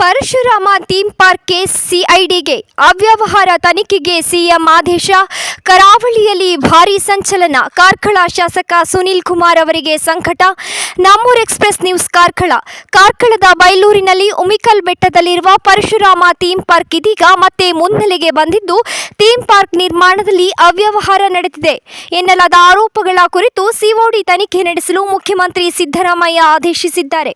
Parashurama theme park case ಸಿಐಡಿಗೆ ಅವ್ಯವಹಾರ ತನಿಖೆಗೆ ಸಿಎಂ ಆದೇಶ. ಕರಾವಳಿಯಲ್ಲಿ ಭಾರೀ ಸಂಚಲನ, ಕಾರ್ಕಳ ಶಾಸಕ ಸುನೀಲ್ ಕುಮಾರ್ ಅವರಿಗೆ ಸಂಕಟ. Nammur express news Karkala. ಕಾರ್ಕಳದ ಬೈಲೂರಿನಲ್ಲಿ ಉಮಿಕಲ್ ಬೆಟ್ಟದಲ್ಲಿರುವ ಪರಶುರಾಮ ಥೀಮ್ ಪಾರ್ಕ್ ಇದೀಗ ಮತ್ತೆ ಮುನ್ನೆಲೆಗೆ ಬಂದಿದ್ದು, ಥೀಮ್ ಪಾರ್ಕ್ ನಿರ್ಮಾಣದಲ್ಲಿ ಅವ್ಯವಹಾರ ನಡೆದಿದೆ. ಎನ್ನಲಾದ ಆರೋಪಗಳ ಕುರಿತು ಸಿಒಡಿ ತನಿಖೆ ನಡೆಸಲು ಮುಖ್ಯಮಂತ್ರಿ ಸಿದ್ದರಾಮಯ್ಯ ಆದೇಶಿಸಿದ್ದಾರೆ.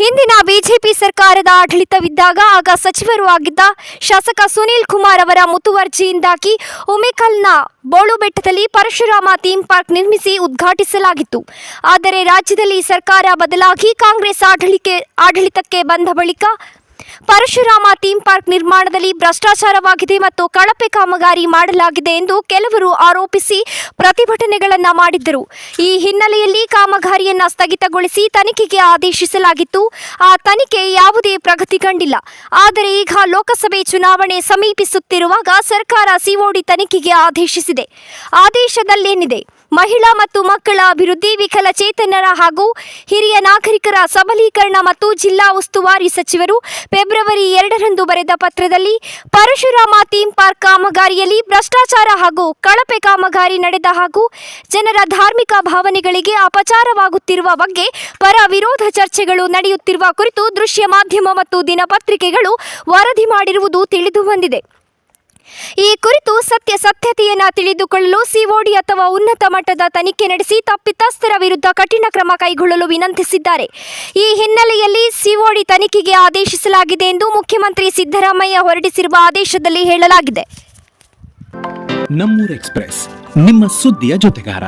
ಹಿಂದಿನ ಬಿಜೆಪಿ ಸರ್ಕಾರದ ಆಡಳಿತವಿದ್ದಾಗ ಆಗ ಸಚಿವರು ಆಗಿದ್ದ ಶಾಸಕ ಸುನೀಲ್ ಕುಮಾರ್ ಅವರ ಮುತುವರ್ಜಿಯಿಂದಾಗಿ ಉಮೇಕಲ್ನ ಬೋಳು ಬೆಟ್ಟದಲ್ಲಿ ಪರಶುರಾಮ ಥೀಮ್ ಪಾರ್ಕ್ ನಿರ್ಮಿಸಿ ಉದ್ಘಾಟಿಸಲಾಗಿತ್ತು. ಆದರೆ ರಾಜ್ಯದಲ್ಲಿ ಸರ್ಕಾರ ಬದಲಾಗಿ ಕಾಂಗ್ರೆಸ್ ಆಡಳಿತಕ್ಕೆ ಬಂದ ಬಳಿಕ ಪರಶುರಾಮ ಥೀಮ್ ಪಾರ್ಕ್ ನಿರ್ಮಾಣದಲ್ಲಿ ಭ್ರಷ್ಟಾಚಾರವಾಗಿದೆ ಮತ್ತು ಕಳಪೆ ಕಾಮಗಾರಿ ಮಾಡಲಾಗಿದೆ ಎಂದು ಕೆಲವರು ಆರೋಪಿಸಿ ಪ್ರತಿಭಟನೆಗಳನ್ನು ಮಾಡಿದ್ದರು. ಈ ಹಿನ್ನೆಲೆಯಲ್ಲಿ ಕಾಮಗಾರಿಯನ್ನು ಸ್ಥಗಿತಗೊಳಿಸಿ ತನಿಖೆಗೆ ಆದೇಶಿಸಲಾಗಿತ್ತು. ಆ ತನಿಖೆ ಯಾವುದೇ ಪ್ರಗತಿ ಕಂಡಿಲ್ಲ. ಆದರೆ ಈಗ ಲೋಕಸಭೆ ಚುನಾವಣೆ ಸಮೀಪಿಸುತ್ತಿರುವಾಗ ಸರ್ಕಾರ ಸಿಒಡಿ ತನಿಖೆಗೆ ಆದೇಶಿಸಿದೆ. ಆದೇಶದಲ್ಲೇನಿದೆ? ಮಹಿಳಾ ಮತ್ತು ಮಕ್ಕಳ ಅಭಿವೃದ್ಧಿ, ವಿಕಲಚೇತನರ ಹಾಗೂ ಹಿರಿಯ ನಾಗರಿಕರ ಸಬಲೀಕರಣ ಮತ್ತು ಜಿಲ್ಲಾ ಉಸ್ತುವಾರಿ ಸಚಿವರು ಫೆಬ್ರವರಿ ಎರಡರಂದು ಬರೆದ ಪತ್ರದಲ್ಲಿ ಪರಶುರಾಮ ಥೀಮ್ ಪಾರ್ಕ್ ಕಾಮಗಾರಿಯಲ್ಲಿ ಭ್ರಷ್ಟಾಚಾರ ಹಾಗೂ ಕಳಪೆ ಕಾಮಗಾರಿ ನಡೆದ ಹಾಗೂ ಜನರ ಧಾರ್ಮಿಕ ಭಾವನೆಗಳಿಗೆ ಅಪಚಾರವಾಗುತ್ತಿರುವ ಬಗ್ಗೆ ಪರ ವಿರೋಧ ಚರ್ಚೆಗಳು ನಡೆಯುತ್ತಿರುವ ಕುರಿತು ದೃಶ್ಯ ಮಾಧ್ಯಮ ಮತ್ತು ದಿನಪತ್ರಿಕೆಗಳು ವರದಿ ಮಾಡಿರುವುದು ತಿಳಿದು ಬಂದಿದೆ. ಈ ಕುರಿತು ಸತ್ಯ ಸತ್ಯತೆಯನ್ನು ತಿಳಿದುಕೊಳ್ಳಲು ಸಿಒಡಿ ಅಥವಾ ಉನ್ನತ ಮಟ್ಟದ ತನಿಖೆ ನಡೆಸಿ ತಪ್ಪಿತಸ್ಥರ ವಿರುದ್ಧ ಕಠಿಣ ಕ್ರಮ ಕೈಗೊಳ್ಳಲು ವಿನಂತಿಸಿದ್ದಾರೆ. ಈ ಹಿನ್ನೆಲೆಯಲ್ಲಿ ಸಿಒಡಿ ತನಿಖೆಗೆ ಆದೇಶಿಸಲಾಗಿದೆ ಎಂದು ಮುಖ್ಯಮಂತ್ರಿ ಸಿದ್ದರಾಮಯ್ಯ ಹೊರಡಿಸಿರುವ ಆದೇಶದಲ್ಲಿ ಹೇಳಲಾಗಿದೆ. ನಮ್ಮೂರ್ ಎಕ್ಸ್ಪ್ರೆಸ್, ನಿಮ್ಮ ಸುದ್ದಿಯ ಜೊತೆಗಾರ.